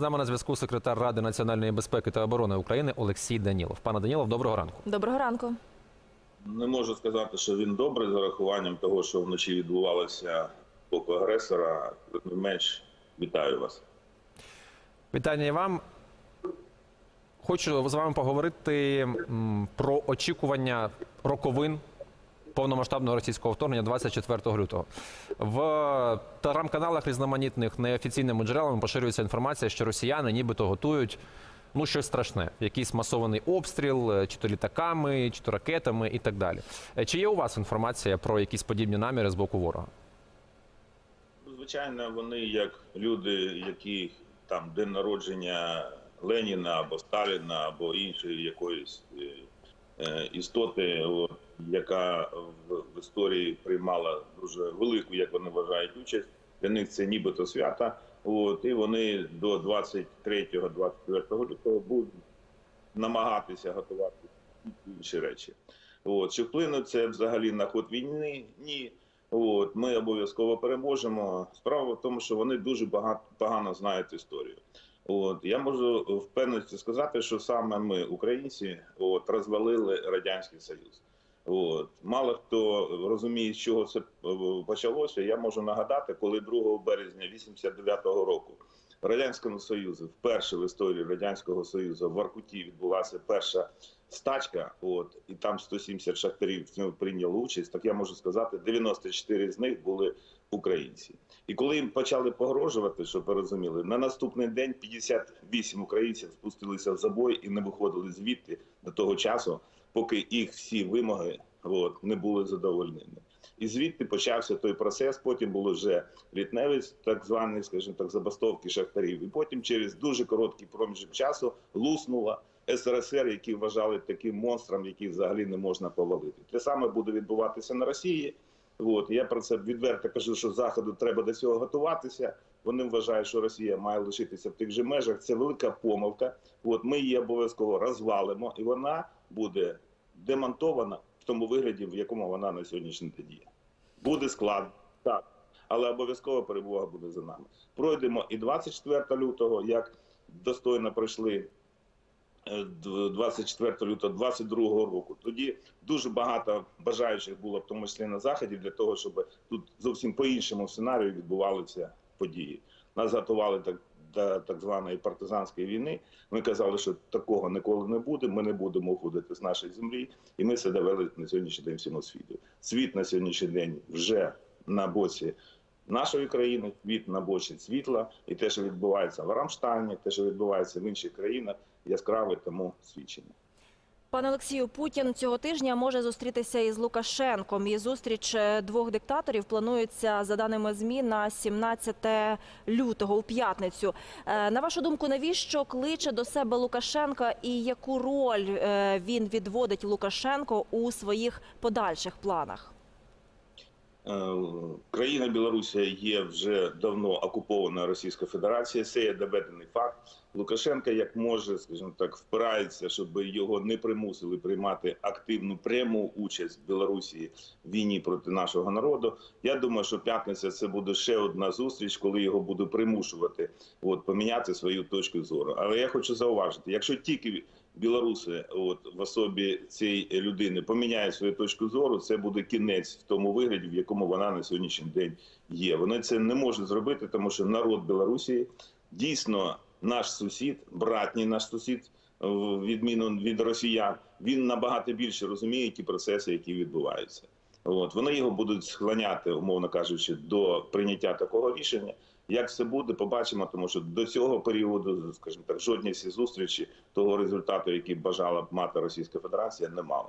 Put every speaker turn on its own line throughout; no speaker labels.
З нами на зв'язку секретар Ради національної безпеки та оборони України Олексій Данілов. Пане Данілов, доброго ранку.
Доброго ранку.
Не можу сказати, що він добрий з урахуванням того, що вночі відбувалося боку агресора. Тим не менш, вітаю вас.
Вітання і вам. Хочу з вами поговорити про очікування роковин повномасштабного російського вторгнення 24 лютого. В телеграм-каналах різноманітних неофіційними джерелами поширюється інформація, що росіяни нібито готують ну щось страшне, якийсь масований обстріл, е, чи то літаками, чи то ракетами і так далі. Е, Чи є у вас інформація про якісь подібні наміри з боку ворога?
Ну, Звичайно, вони як люди, які там день народження Леніна або Сталіна, або іншої якоїсь е, істоти, яка в, в історії приймала дуже велику, як вони вважають, участь. Для них це нібито свята. От, і вони до 23-24 лютого будуть намагатися готувати інші речі. От, чи вплине це взагалі на ход війни? Ні. От, ми обов'язково переможемо. Справа в тому, що вони дуже багато погано знають історію. От я можу впевненості сказати, що саме ми, українці, от розвалили радянський союз. От мало хто розуміє, з чого це е, почалося. Я можу нагадати, коли 2 березня 89-го року в радянському союзі, вперше в історії радянського союзу в Аркуті відбулася перша стачка. От і там 170 шахтарів в цьому прийняли участь. Так я можу сказати, 94 з них були українці. І коли їм почали погрожувати, ви розуміли, на наступний день 58 українців спустилися в забой і не виходили звідти до того часу, поки їх всі вимоги от, не були задовольнені. І звідти почався той процес. Потім було вже літневець, так званий, скажімо так, забастовки шахтарів. І потім, через дуже короткий проміжок часу, луснула СРСР, які вважали таким монстром, який взагалі не можна повалити. Те саме буде відбуватися на Росії. От я про це відверто кажу, що заходу треба до цього готуватися. Вони вважають, що Росія має лишитися в тих же межах. Це велика помилка. От ми її обов'язково розвалимо, і вона буде демонтована в тому вигляді, в якому вона на сьогоднішній день є. Буде склад, так, але обов'язково перемога буде за нами. Пройдемо і 24 лютого, як достойно пройшли 24 лютого 22 року. Тоді дуже багато бажаючих було, в тому числі на заході, для того, щоб тут зовсім по іншому сценарію відбувалися події. Нас готували так до так званої партизанської війни. Ми казали, що такого ніколи не буде. Ми не будемо уходити з нашої землі, і ми це довели на сьогоднішній день всьому світу. Світ на сьогоднішній день вже на боці нашої країни, світ на боці світла, і те, що відбувається в Рамштайні, те, що відбувається в інших країнах, яскраве тому свідчення.
Пане Олексію, Путін цього тижня може зустрітися із Лукашенком. І зустріч е, двох диктаторів планується за даними змі на 17 лютого у п'ятницю. Е, На вашу думку, навіщо кличе до себе Лукашенка і яку роль е, він відводить Лукашенко у своїх подальших планах?
Е, Країна Білорусія є вже давно окупована Російською Федерацією. Це є доведений факт. Лукашенко як може, скажімо так, впирається, щоб його не примусили приймати активну пряму участь в Білорусі в війні проти нашого народу. Я думаю, що п'ятниця це буде ще одна зустріч, коли його буде примушувати от поміняти свою точку зору. Але я хочу зауважити, якщо тільки білоруси, от в особі цієї людини поміняють свою точку зору, це буде кінець в тому вигляді, в якому вона на сьогоднішній день є. Вони це не можуть зробити, тому що народ Білорусі дійсно наш сусід, братній наш сусід, в відміну від росіян, він набагато більше розуміє ті процеси, які відбуваються. От вони його будуть склоняти, умовно кажучи, до прийняття такого рішення. Як це буде, побачимо, тому що до цього періоду, скажімо так, жодні всі зустрічі того результату, який бажала б мати Російська Федерація, не мали.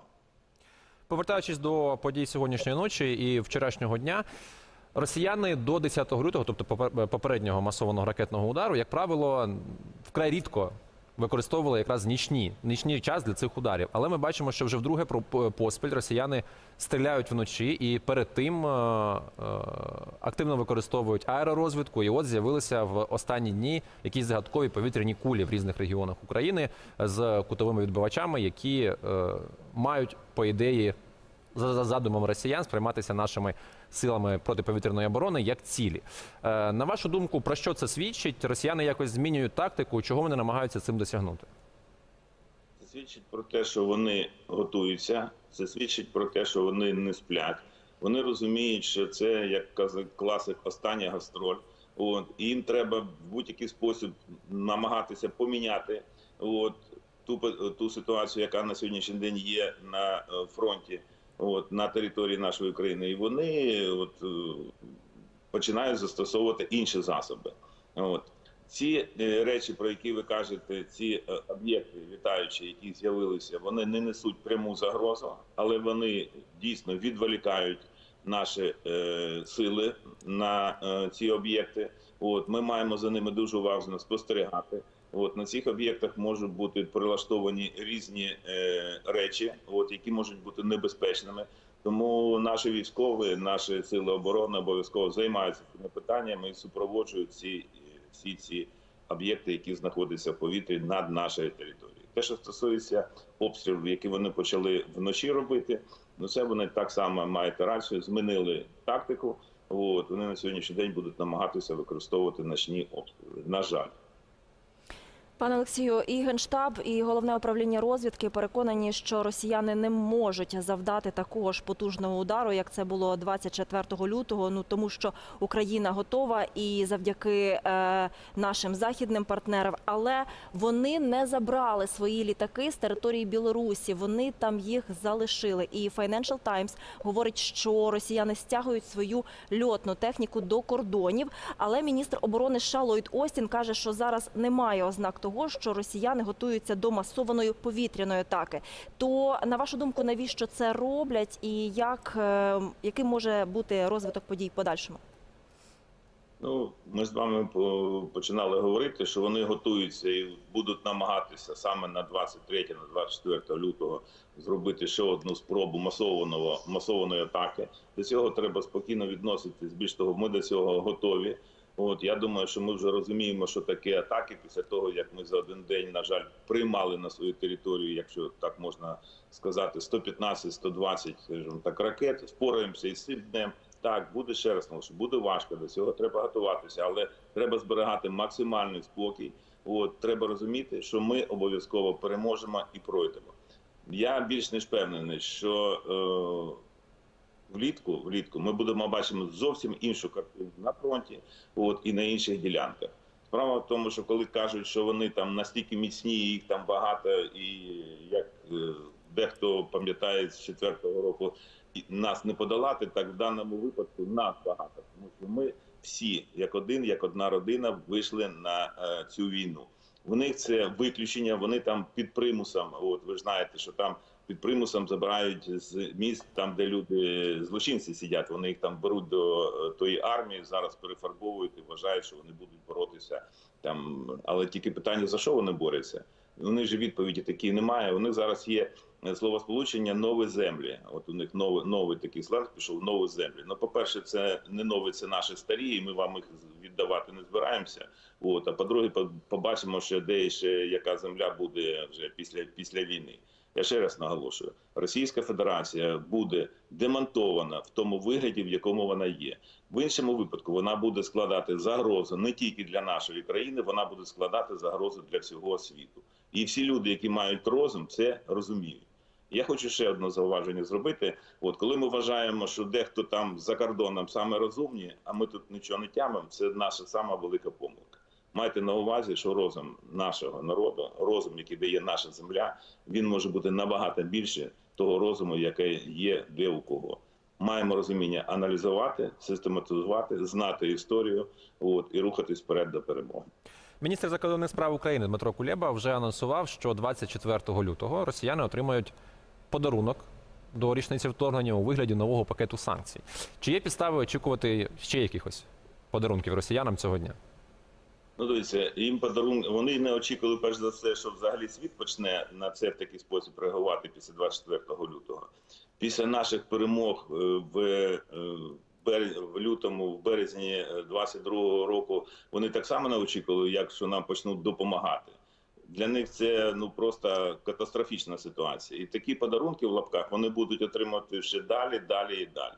Повертаючись до подій сьогоднішньої ночі і вчорашнього дня, росіяни до 10 лютого, тобто попереднього масованого ракетного удару, як правило, вкрай рідко використовували якраз нічні, нічний час для цих ударів. Але ми бачимо, що вже вдруге поспіль росіяни стріляють вночі і перед тим е, е, активно використовують аеророзвідку. І от з'явилися в останні дні якісь загадкові повітряні кулі в різних регіонах України з кутовими відбивачами, які е, мають по ідеї за задумом росіян сприйматися нашими силами протиповітряної оборони як цілі. Е, На вашу думку, про що це свідчить? Росіяни якось змінюють тактику, чого вони намагаються цим досягнути?
Це свідчить про те, що вони готуються. Це свідчить про те, що вони не сплять. Вони розуміють, що це як класик остання гастроль. От і їм треба в будь-який спосіб намагатися поміняти от ту ту ситуацію, яка на сьогоднішній день є на е, фронті, от на території нашої країни. І вони от е, починають застосовувати інші засоби. От ці е, речі, про які ви кажете, ці е, об'єкти вітаючі, які з'явилися, вони не несуть пряму загрозу, але вони дійсно відволікають наші е, сили на е, ці об'єкти. От ми маємо за ними дуже уважно спостерігати. От на цих об'єктах можуть бути прилаштовані різні е, речі, от які можуть бути небезпечними. Тому наші військові, наші сили оборони обов'язково займаються цими питаннями і супроводжують ці всі ці об'єкти, які знаходяться в повітрі над нашою територією. Те, що стосується обстрілів, які вони почали вночі робити, ну це вони так само мають рацію, змінили тактику. От вони на сьогоднішній день будуть намагатися використовувати ночні обстріли. На жаль.
Пане Олексію, і генштаб, і головне управління розвідки переконані, що росіяни не можуть завдати такого ж потужного удару, як це було 24 лютого. Ну тому що Україна готова і завдяки е, нашим західним партнерам, але вони не забрали свої літаки з території Білорусі. Вони там їх залишили. І Financial Times говорить, що росіяни стягують свою льотну техніку до кордонів. Але міністр оборони США Остін каже, що зараз немає ознак того, що росіяни готуються до масованої повітряної атаки. То на вашу думку, навіщо це роблять, і як е, яким може бути розвиток подій подальшому?
Ну, ми з вами починали говорити, що вони готуються і будуть намагатися саме на 23 на 24 лютого зробити ще одну спробу масованого масованої атаки. До цього треба спокійно відноситись. Більш того, ми до цього готові. От я думаю, що ми вже розуміємо, що таке атаки після того, як ми за один день, на жаль, приймали на свою територію, якщо так можна сказати, 115-120 скажімо так ракет. Впораємося із цим днем. Так, буде ще раз наголошую, буде важко, до цього треба готуватися, але треба зберігати максимальний спокій. От треба розуміти, що ми обов'язково переможемо і пройдемо. Я більш ніж впевнений, що е, влітку, влітку ми будемо бачимо зовсім іншу картину на фронті, от і на інших ділянках. Справа в тому, що коли кажуть, що вони там настільки міцні, їх там багато, і як е, дехто пам'ятає з четвертого року, нас не подолати, так в даному випадку нас багато, тому що ми всі, як один, як одна родина, вийшли на е, цю війну. У них це виключення. Вони там під примусом. От ви ж знаєте, що там під примусом забирають з міст, там де люди злочинці сидять. Вони їх там беруть до е, тої армії, зараз перефарбовують і вважають, що вони будуть боротися там. Але тільки питання за що вони борються? Них же відповіді такі немає. У них зараз є е, словосполучення нові землі. От у них новий новий такий сленг пішов нові землі. Ну, по-перше, це не нові, це наші старі, і ми вам їх віддавати не збираємося. От а по- побачимо, що де ще яка земля буде вже після після війни. Я ще раз наголошую: Російська Федерація буде демонтована в тому вигляді, в якому вона є. В іншому випадку вона буде складати загрозу не тільки для нашої країни, вона буде складати загрозу для всього світу. І всі люди, які мають розум, це розуміють. Я хочу ще одне зауваження зробити. От коли ми вважаємо, що дехто там за кордоном саме розумні, а ми тут нічого не тямимо, це наша сама велика помилка. Майте на увазі, що розум нашого народу, розум, який дає наша земля, він може бути набагато більше того розуму, який є де у кого. Маємо розуміння аналізувати, систематизувати, знати історію, от і рухатись вперед до перемоги.
Міністр закордонних справ України Дмитро Кулеба вже анонсував, що 24 лютого росіяни отримають подарунок до річниці вторгнення у вигляді нового пакету санкцій. Чи є підстави очікувати ще якихось подарунків росіянам цього дня?
Ну, дивіться, їм подарунки. Вони не очікували перш за все, що взагалі світ почне на це в такий спосіб реагувати після 24 лютого. Після наших перемог е, в, е, в лютому, в березні 22 року, вони так само не очікували, як що нам почнуть допомагати. Для них це ну просто катастрофічна ситуація. І такі подарунки в лапках вони будуть отримати ще далі, далі і далі.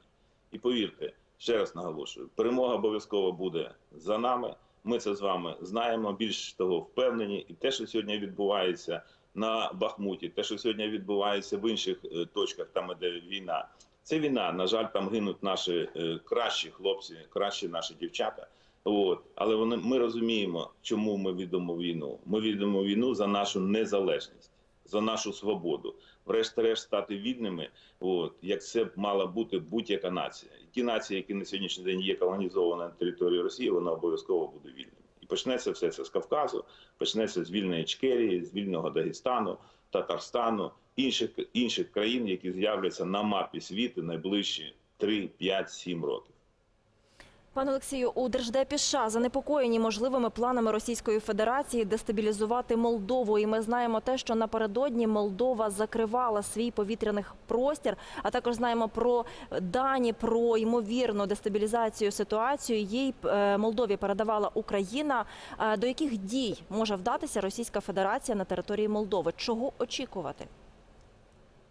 І повірте, ще раз наголошую, перемога обов'язково буде за нами. Ми це з вами знаємо. Більш того, впевнені, і те, що сьогодні відбувається на Бахмуті, те, що сьогодні відбувається в інших е, точках, там де війна. Це війна. На жаль, там гинуть наші е, кращі хлопці, кращі наші дівчата. От, але вони ми розуміємо, чому ми відомо війну. Ми відомо війну за нашу незалежність, за нашу свободу. Врешті-решт стати вільними, от як це мала бути будь-яка нація. Ті нації, які на сьогоднішній день є колонізовані на території Росії, вона обов'язково буде вільними. І почнеться все це з Кавказу, почнеться з вільної Ічкерії, з вільного Дагестану, Татарстану, інших інших країн, які з'являться на мапі світу найближчі 3, 5, 7 років.
Пане Олексію, у Держдепі США занепокоєні можливими планами Російської Федерації дестабілізувати Молдову. І ми знаємо те, що напередодні Молдова закривала свій повітряний простір. А також знаємо про дані про ймовірну дестабілізацію ситуацію. Їй е, Молдові передавала Україна. Е, До яких дій може вдатися Російська Федерація на території Молдови? Чого очікувати?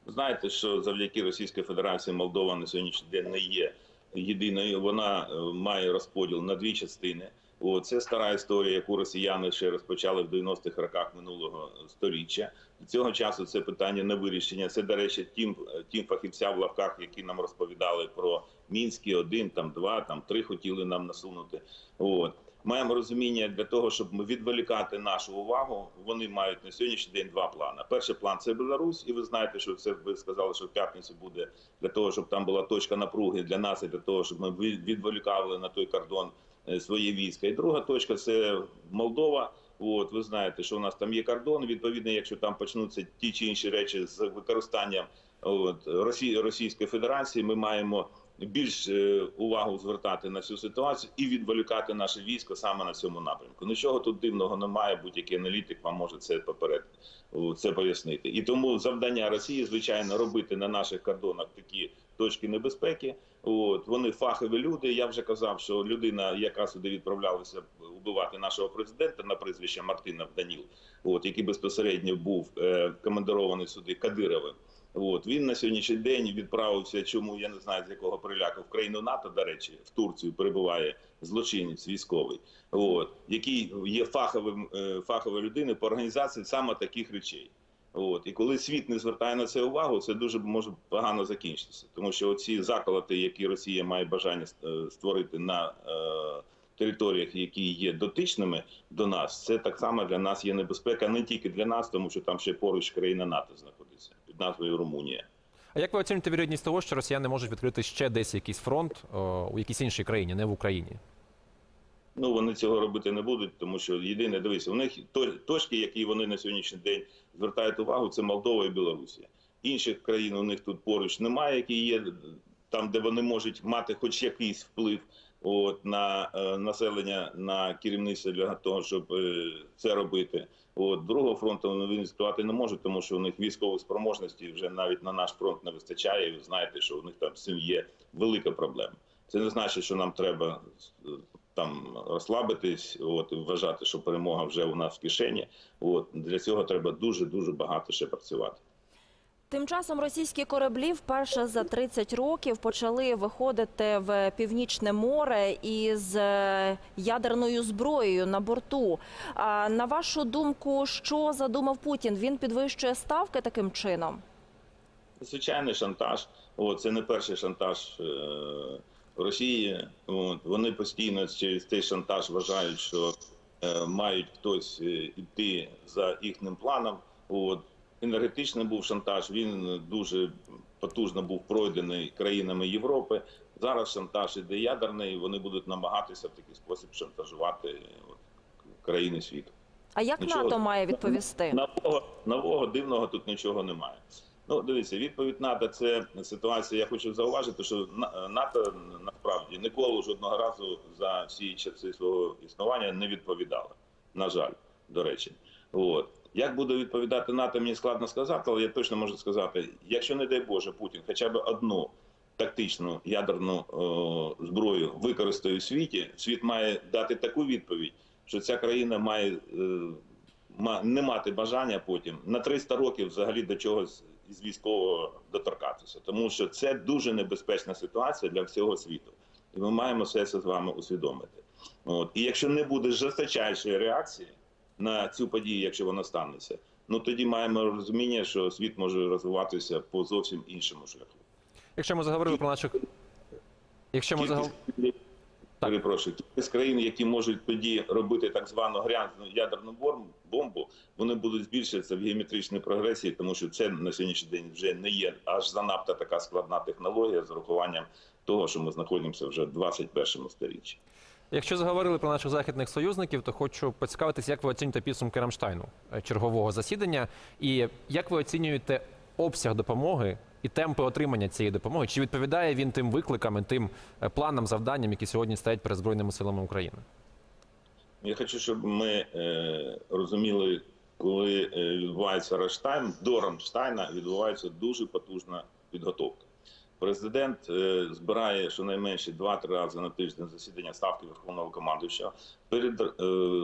Знаєте, що завдяки Російській Федерації Молдова на сьогоднішній день не є єдиною. Вона е, має розподіл на дві частини. О, це стара історія, яку росіяни ще розпочали в 90-х роках минулого сторіччя. Цього часу це питання не вирішення. Це, до речі, тим, тим фахівцям в лавках, які нам розповідали про мінські один, там два, там три хотіли нам насунути. От маємо розуміння для того, щоб ми відволікати нашу увагу. Вони мають на сьогоднішній день два плани. Перший план це Білорусь, і ви знаєте, що це ви сказали, що в п'ятницю буде для того, щоб там була точка напруги для нас, і для того, щоб ми відволікали на той кордон е, своє війська. І друга точка це Молдова. От ви знаєте, що у нас там є кордон. Відповідно, якщо там почнуться ті чи інші речі з використанням от, Росії, Російської Федерації, ми маємо більш е, увагу звертати на цю ситуацію і відволікати наше військо саме на цьому напрямку. Нічого тут дивного немає. Будь-який аналітик вам може це поперед це пояснити. І тому завдання Росії, звичайно, робити на наших кордонах такі точки небезпеки. От вони фахові люди. Я вже казав, що людина, яка сюди відправлялася убивати нашого президента на прізвище Мартинов Даніл, от який безпосередньо був е, командирований сюди Кадировим. От він на сьогоднішній день відправився. Чому я не знаю з якого приляку в країну НАТО, до речі, в Турцію перебуває злочинець військовий, от який є фаховим е, фаховою людиною по організації саме таких речей. От і коли світ не звертає на це увагу, це дуже може погано закінчитися, тому що оці заколоти, які Росія має бажання е, створити на е, територіях, які є дотичними до нас, це так само для нас є небезпека, не тільки для нас, тому що там ще поруч країна НАТО знаходиться назвою Румунія.
А як ви оцінюєте вірогідність того, що росіяни можуть відкрити ще десь якийсь фронт о, у якійсь іншій країні, не в Україні?
Ну вони цього робити не будуть, тому що єдине дивися, у них точки, які вони на сьогоднішній день звертають увагу, це Молдова і Білорусія. Інших країн у них тут поруч немає, які є там, де вони можуть мати хоч якийсь вплив от на е, населення, на керівництво для того, щоб е, це робити. От другого фронту вони інвестувати не можуть, тому що у них військових спроможностей вже навіть на наш фронт не вистачає. Ви знаєте, що у них там з є велика проблема. Це не значить, що нам треба е, там розслабитись, от вважати, що перемога вже у нас в кишені. От для цього треба дуже дуже багато ще працювати.
Тим часом російські кораблі вперше за 30 років почали виходити в північне море із е, ядерною зброєю на борту. На вашу думку, що задумав Путін? Він підвищує ставки таким чином?
Звичайний шантаж. От, це не перший шантаж е, Росії. От, вони постійно через цей шантаж вважають, що е, мають хтось е, іти за їхнім планом. От, енергетичний був шантаж. Він дуже потужно був пройдений країнами Європи. Зараз шантаж іде ядерний. Вони будуть намагатися в такий спосіб шантажувати от, країни світу.
А як
Нічого.
НАТО має відповісти?
Нового, нового дивного тут нічого немає. Ну, дивіться, відповідь НАТО це ситуація. Я хочу зауважити, що На- НАТО насправді ніколи жодного разу за всі часи свого існування не відповідало. На жаль, до речі, от як буде відповідати НАТО, мені складно сказати, але я точно можу сказати: якщо не дай Боже, Путін хоча б одну тактичну ядерну е, зброю використає в світі, світ має дати таку відповідь, що ця країна має. Е, не мати бажання потім на 300 років взагалі до чогось із військового доторкатися, тому що це дуже небезпечна ситуація для всього світу. І ми маємо все це з вами усвідомити. От. І якщо не буде жорсточайшої реакції на цю подію, якщо вона станеться, ну тоді маємо розуміння, що світ може розвиватися по зовсім іншому шляху.
Якщо ми заговорили про наших. Якщо ми загов...
Кількість, перепрошую, кількість країн, які можуть тоді робити так звану грязну ядерну бом- бомбу, вони будуть збільшуватися в геометричній прогресії, тому що це на сьогоднішній день вже не є аж занадто така складна технологія з урахуванням того, що ми знаходимося вже в 21 сторіччі.
Якщо заговорили про наших західних союзників, то хочу поцікавитися, як ви оцінюєте підсумки Рамштайну е, чергового засідання, і як ви оцінюєте обсяг допомоги і темпи отримання цієї допомоги? Чи відповідає він тим викликам і тим е, планам, завданням, які сьогодні стоять перед збройними силами України?
Я хочу, щоб ми е, розуміли, коли е, відбувається Рамштайн, до Рамштайна відбувається дуже потужна підготовка. Президент е, збирає щонайменше 2-3 рази на тиждень засідання ставки Верховного командуючого. Перед е,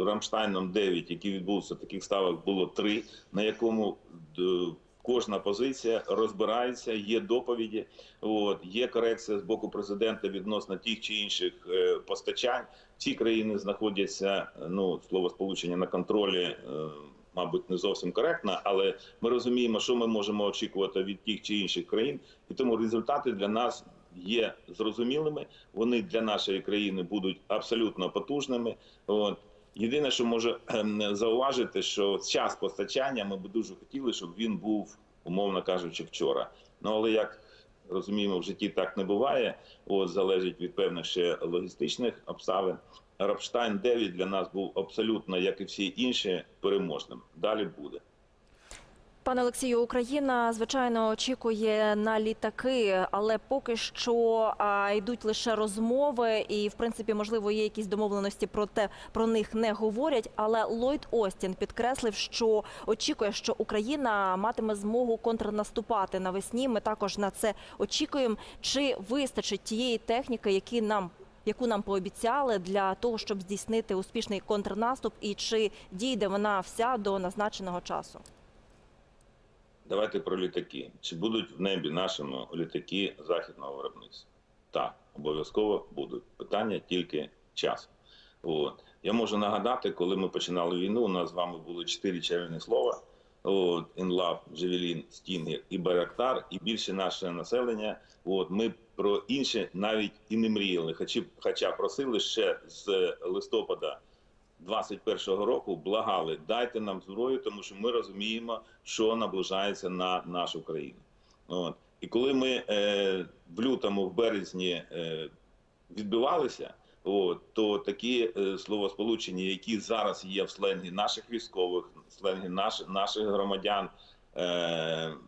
Рамштайном 9, який відбувся, таких ставок було 3, на якому кожна позиція розбирається, є доповіді, от, є корекція з боку президента відносно тих чи інших е, постачань. Ці країни знаходяться, ну слово сполучення на контролі, е, мабуть, не зовсім коректно, але ми розуміємо, що ми можемо очікувати від тих чи інших країн, і тому результати для нас є зрозумілими. Вони для нашої країни будуть абсолютно потужними. От єдине, що може ем, зауважити, що час постачання ми б дуже хотіли, щоб він був, умовно кажучи, вчора. Ну але як розуміємо, в житті так не буває. От залежить від певних ще логістичних обставин. Рапштайн 9 для нас був абсолютно, як і всі інші, переможним. Далі буде.
Пане Олексію, Україна звичайно очікує на літаки, але поки що а, йдуть лише розмови, і в принципі, можливо, є якісь домовленості про те, про них не говорять. Але Ллойд Остін підкреслив, що очікує, що Україна матиме змогу контрнаступати навесні. Ми також на це очікуємо. Чи вистачить тієї техніки, які нам яку нам пообіцяли для того, щоб здійснити успішний контрнаступ, і чи дійде вона вся до назначеного часу?
Давайте про літаки. Чи будуть в небі нашому літаки західного виробництва? Так, обов'язково будуть. Питання тільки часу. От. Я можу нагадати, коли ми починали війну, у нас з вами були чотири чарівні слова: от, Інлав, Джевелін, Стінгер і Байрактар, і більше наше населення. От, ми про інше навіть і не мріяли, хоча, хоча просили ще з листопада 21-го року благали, дайте нам зброю, тому що ми розуміємо, що наближається на нашу країну. От. І коли ми е, в лютому, в березні е, відбивалися, от, то такі е, словосполучення, які зараз є в сленгі наших військових, в сленгі наш, наших громадян,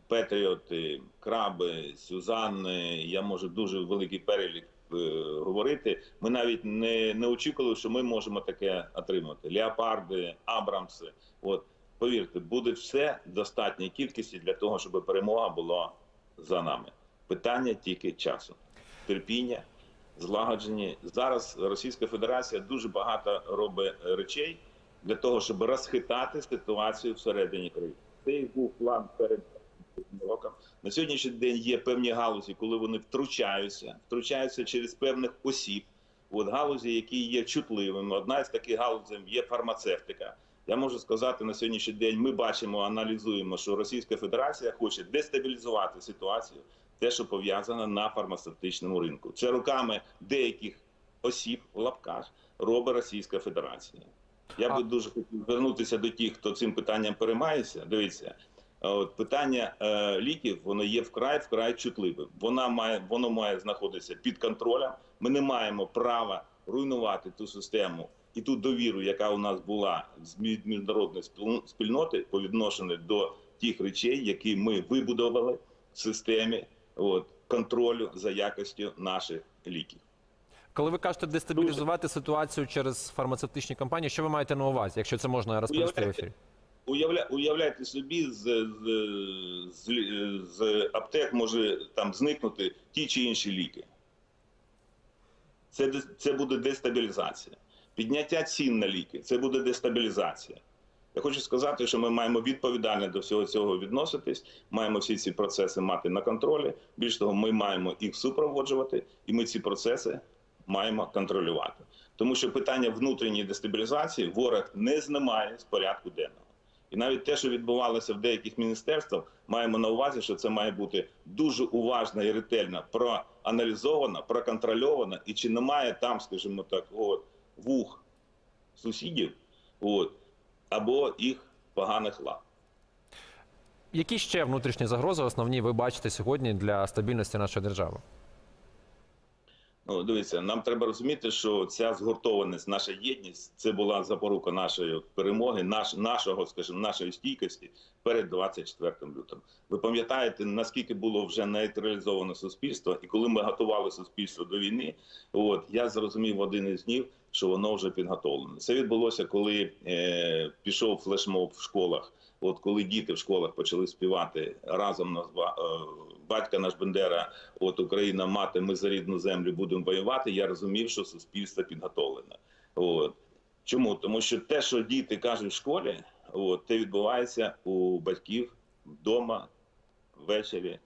Петріоти, Краби, Сюзанни, я можу дуже великий перелік е, говорити. Ми навіть не, не очікували, що ми можемо таке отримати. Леопарди, Абрамси. От повірте, буде все в достатній кількості для того, щоб перемога була за нами. Питання тільки часу, терпіння, злагодження. Зараз Російська Федерація дуже багато робить речей для того, щоб розхитати ситуацію всередині країни. І був план перед роком. На сьогоднішній день є певні галузі, коли вони втручаються, втручаються через певних осіб. От галузі, які є чутливими. Одна з таких галузей є фармацевтика. Я можу сказати на сьогоднішній день. Ми бачимо, аналізуємо, що Російська Федерація хоче дестабілізувати ситуацію, те, що пов'язано на фармацевтичному ринку. Це руками деяких осіб в лапках робить Російська Федерація. Я би дуже хотів звернутися до тих, хто цим питанням переймається. Дивіться, От питання е, ліків воно є вкрай вкрай чутливим. Вона має воно має знаходитися під контролем. Ми не маємо права руйнувати ту систему і ту довіру, яка у нас була з мі- міжнародної спільноти по відношенню до тих речей, які ми вибудували в системі от, контролю за якістю наших ліків.
Коли ви кажете дестабілізувати ситуацію через фармацевтичні компанії, що ви маєте на увазі, якщо це можна розповісти в ефірі?
Уявля, уявляйте собі, з, з, з, з аптек може там зникнути ті чи інші ліки. Це, це буде дестабілізація. Підняття цін на ліки це буде дестабілізація. Я хочу сказати, що ми маємо відповідально до всього цього відноситись, маємо всі ці процеси мати на контролі. Більш того, ми маємо їх супроводжувати, і ми ці процеси маємо контролювати. Тому що питання внутрішньої дестабілізації ворог не знімає з порядку денного. І навіть те, що відбувалося в деяких міністерствах, маємо на увазі, що це має бути дуже уважно і ретельно проаналізовано, проконтрольовано, і чи немає там, скажімо так, от, вух сусідів, от, або їх поганих лап.
Які ще внутрішні загрози основні ви бачите сьогодні для стабільності нашої держави?
Ну, дивіться, нам треба розуміти, що ця згуртованість, наша єдність, це була запорука нашої перемоги, наш, нашого, скажімо, нашої стійкості перед 24 лютим. Ви пам'ятаєте, наскільки було вже нейтралізовано суспільство, і коли ми готували суспільство до війни, от я зрозумів один із днів, що воно вже підготовлене. Це відбулося, коли е, пішов флешмоб в школах. От коли діти в школах почали співати разом ба- е, батька наш Бендера, от Україна, мати, ми за рідну землю будемо воювати. Я розумів, що суспільство підготовлене. От чому? Тому що те, що діти кажуть в школі, от те відбувається у батьків вдома ввечері.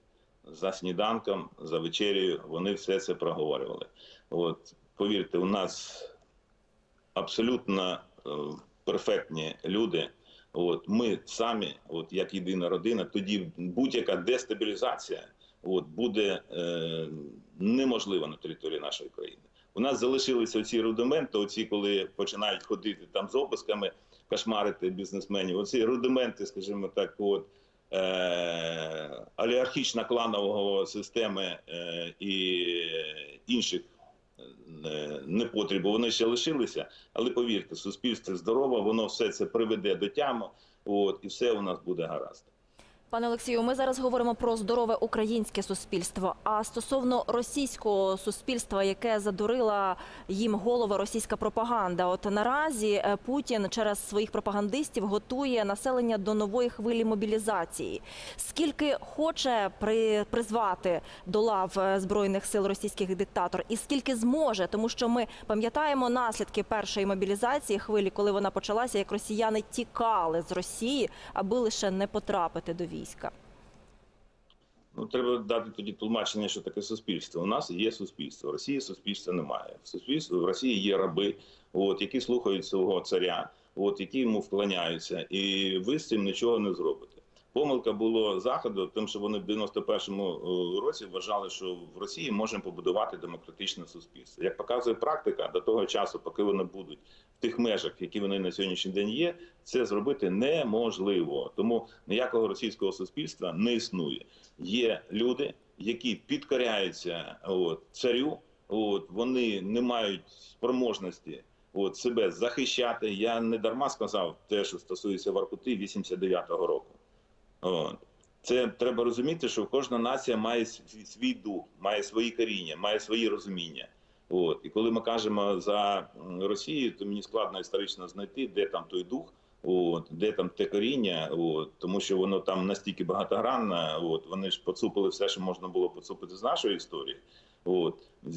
За сніданком, за вечерею, вони все це проговорювали. От повірте, у нас абсолютно е, перфектні люди. От ми самі, от як єдина родина, тоді будь-яка дестабілізація от буде е, неможлива на території нашої країни. У нас залишилися оці рудименти, оці, коли починають ходити там з обисками, кошмарити бізнесменів. Оці рудименти, скажімо так, от е, олігархічна кланового системи е, і інших е, непотрібу, вони ще лишилися. Але повірте, суспільство здорове, воно все це приведе до тями, от і все у нас буде гаразд.
Пане Олексію, ми зараз говоримо про здорове українське суспільство. А стосовно російського суспільства, яке задурила їм голови російська пропаганда, от наразі е, Путін через своїх пропагандистів готує населення до нової хвилі мобілізації. Скільки хоче при, призвати до лав е, збройних сил російських диктатор, і скільки зможе, тому що ми пам'ятаємо наслідки першої мобілізації хвилі, коли вона почалася, як росіяни тікали з Росії, аби лише не потрапити до війська.
Ну, треба дати тоді тлумачення, що таке суспільство. У нас є суспільство, в Росії суспільства немає. В суспільстві в Росії є раби, от, які слухають свого царя, от, які йому вклоняються, і ви з цим нічого не зробите. Помилка було заходу, тим, що вони в 91-му році вважали, що в Росії можемо побудувати демократичне суспільство. Як показує практика, до того часу, поки вони будуть в тих межах, які вони на сьогоднішній день є, це зробити неможливо. Тому ніякого російського суспільства не існує. Є люди, які підкоряються от, царю, от, вони не мають спроможності от, себе захищати. Я не дарма сказав те, що стосується Воркути 89-го року. От. Це треба розуміти, що кожна нація має свій, дух, має свої коріння, має свої розуміння. От. І коли ми кажемо за Росію, то мені складно історично знайти, де там той дух, от, де там те коріння, от, тому що воно там настільки багатогранне, от, вони ж поцупили все, що можна було поцупити з нашої історії. От, е,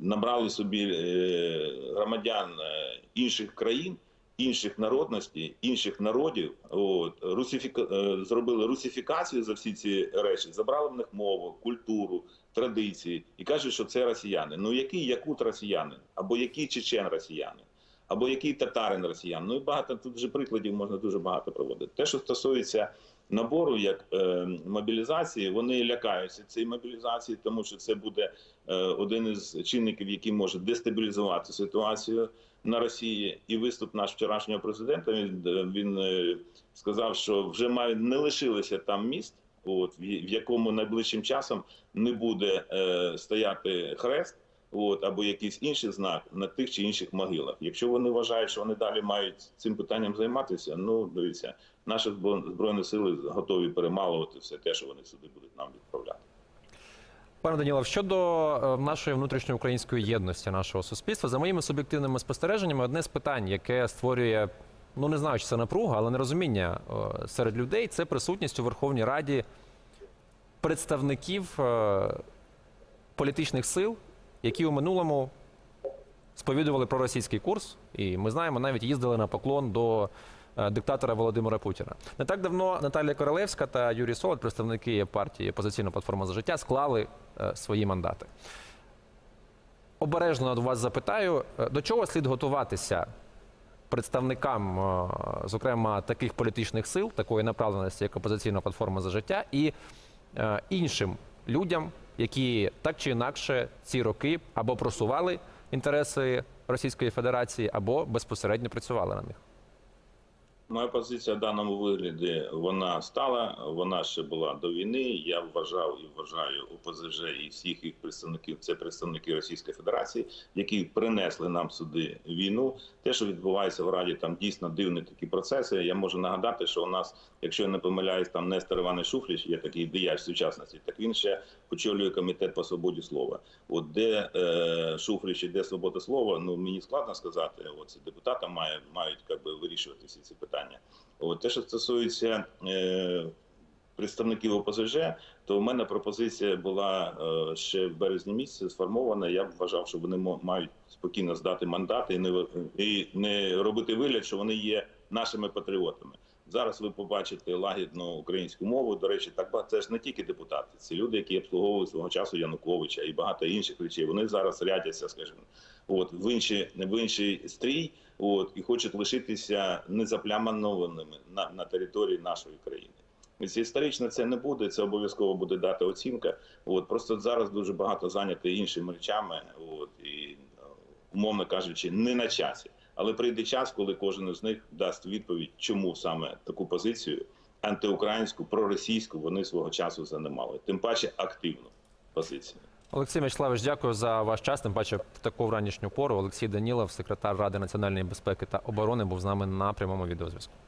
набрали собі е, громадян е, інших країн, інших народностей, інших народів, от, русифіка... е, зробили русифікацію за всі ці речі, забрали в них мову, культуру, традиції і кажуть, що це росіяни. Ну який якут росіянин, або який чечен росіянин, або який татарин росіян. Ну і багато тут вже прикладів можна дуже багато проводити. Те, що стосується набору як е, мобілізації, вони лякаються цієї мобілізації, тому що це буде е, один із чинників, який може дестабілізувати ситуацію на Росії. І виступ наш вчорашнього президента він, він е, сказав, що вже мають не лишилося там міст. От в якому найближчим часом не буде е, стояти хрест, от або якийсь інший знак на тих чи інших могилах. Якщо вони вважають, що вони далі мають цим питанням займатися, ну дивіться, наші збро- збройні сили готові перемалувати все те, що вони сюди будуть нам відправляти.
Пане Данілов, щодо е, нашої внутрішньоукраїнської єдності нашого суспільства, за моїми суб'єктивними спостереженнями, одне з питань, яке створює, ну не знаю, чи це напруга, але нерозуміння е, серед людей, це присутність у Верховній Раді представників е, політичних сил, які у минулому сповідували проросійський курс, і ми знаємо, навіть їздили на поклон до диктатора Володимира Путіна. Не так давно Наталія Королевська та Юрій Солод, представники партії Опозиційна платформа за життя, склали е, свої мандати. обережно до вас запитаю, е, до чого слід готуватися представникам, е, зокрема, таких політичних сил, такої направленості, як опозиційна платформа за життя, і е, іншим людям, які так чи інакше ці роки або просували інтереси Російської Федерації, або безпосередньо працювали на них.
Моя позиція в даному вигляді вона стала. Вона ще була до війни. Я вважав і вважаю ОПЗЖ і всіх їх представників. Це представники Російської Федерації, які принесли нам сюди війну. Те, що відбувається в Раді, там дійсно дивні такі процеси. Я можу нагадати, що у нас, якщо я не помиляюсь, там Нестор Іванович Шуфрич, є такий діяч сучасності, так він ще очолює комітет по свободі слова. От де е, Шуфрич і де свобода слова, ну мені складно сказати. От це депутатам має мають як би вирішувати всі ці питання. От те, що стосується е, представників ОПЗЖ, то в мене пропозиція була е, ще в березні місяці сформована. Я б вважав, що вони мають спокійно здати мандати і не і не робити вигляд, що вони є нашими патріотами. Зараз ви побачите лагідну українську мову. До речі, так це ж не тільки депутати, це люди, які обслуговували свого часу Януковича і багато інших речей. Вони зараз рядяться, скажімо, от в інший, в інший стрій, от і хочуть лишитися незапляманованими на, на території нашої країни. Ось історично це не буде. Це обов'язково буде дата оцінка. От просто зараз дуже багато зайняті іншими речами. От і умовно кажучи, не на часі. Але прийде час, коли кожен із них дасть відповідь, чому саме таку позицію антиукраїнську, проросійську вони свого часу займали. Тим паче активну позицію.
Олексій Мячеславович, дякую за ваш час. Тим паче в таку ранішню пору. Олексій Данілов, секретар Ради національної безпеки та оборони, був з нами на прямому відеозв'язку.